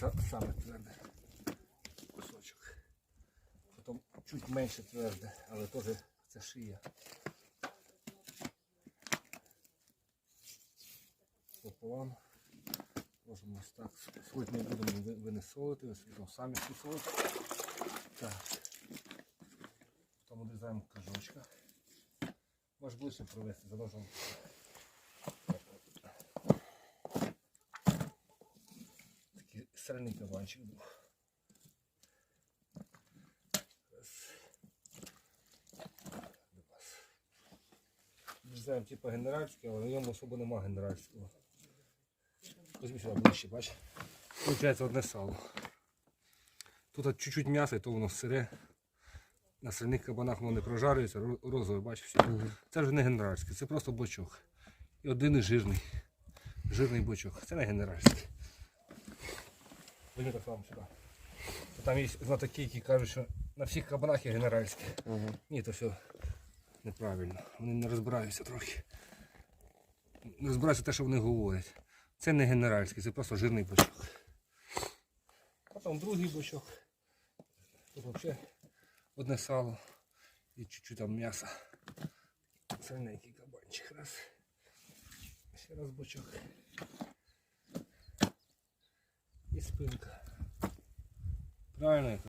са- саме тверде. Кусочок. Потім чуть менше тверде, але теж це шия. Пополам. Можемо ось так. Не будемо ви- винесолити, висвітло самі солити. Так. Потім обрізаємо кажочка. Може ближче провести за ножом. Кабанчик був. Два. Обрізаємо типу генеральський, але в ньому особо нема генеральського. Візьми сюди ближче, бач. Получається одне сало. Тут чуть-чуть м'яса, і то воно сире. На сальних кабанах воно не прожарюється, розове, бачиш, все. Це вже не генеральське, це просто бочок. І один і жирний. Жирний бочок. Це не генеральський. Візьми так само сюди. Там є знатоки, які кажуть, що на всіх кабанах є генеральське. Ні, то все неправильно. Вони не розбираються трохи. Не розбираються те, що вони говорять. Це не генеральський, це просто жирний бочок. Потім другий бочок. Тут взагалі одне сало і чуть-чуть там м'яса. Сальненький кабанчик. Раз. Ще раз бочок. І спинка. Правильно?